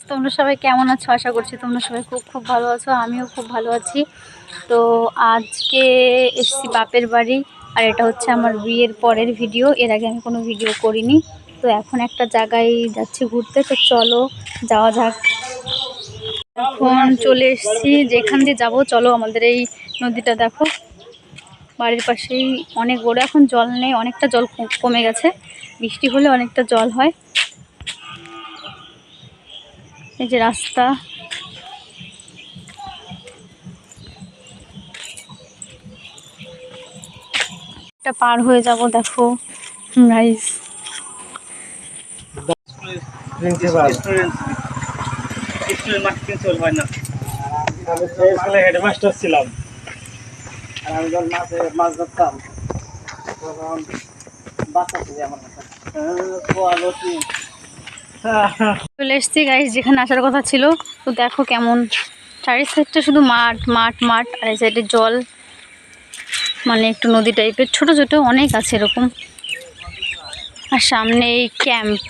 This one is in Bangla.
তোমরা সবাই কেমন আছো? আশা করছি তোমরা সবাই খুব খুব ভালো আছো, আমিও খুব ভালো আছি। তো আজকে এসছি বাপের বাড়ি, আর এটা হচ্ছে আমার বিয়ের পরের ভিডিও, এর আগে আমি কোনো ভিডিও করিনি। তো এখন একটা জায়গায় যাচ্ছি ঘুরতে, তো চলো, যাওয়া যাক। এখন চলে এসেছি, যেখান দিয়ে যাব, চলো আমাদের এই নদীটা দেখো। বাড়ির পাশেই অনেক বড়, এখন জল নেই, অনেকটা জল কমে গেছে। বৃষ্টি হলে অনেকটা জল হয়। এই যে রাস্তা এটা পার হয়ে যাব দেখো হয় আমি হেডমাস্টার ছিলাম আর আমি মাছে ধরতাম বাচ্চা ছিল আমার কাছে চলে এসছি গাইস যেখানে আসার কথা ছিল। তো দেখো কেমন। চারি সাইডটা শুধু মাঠ মাঠ মাঠ, আর এই সাইডে জল। মানে একটু নদী টাইপের ছোট ছোট, অনেক আছে এরকম। আর সামনে এই ক্যাম্প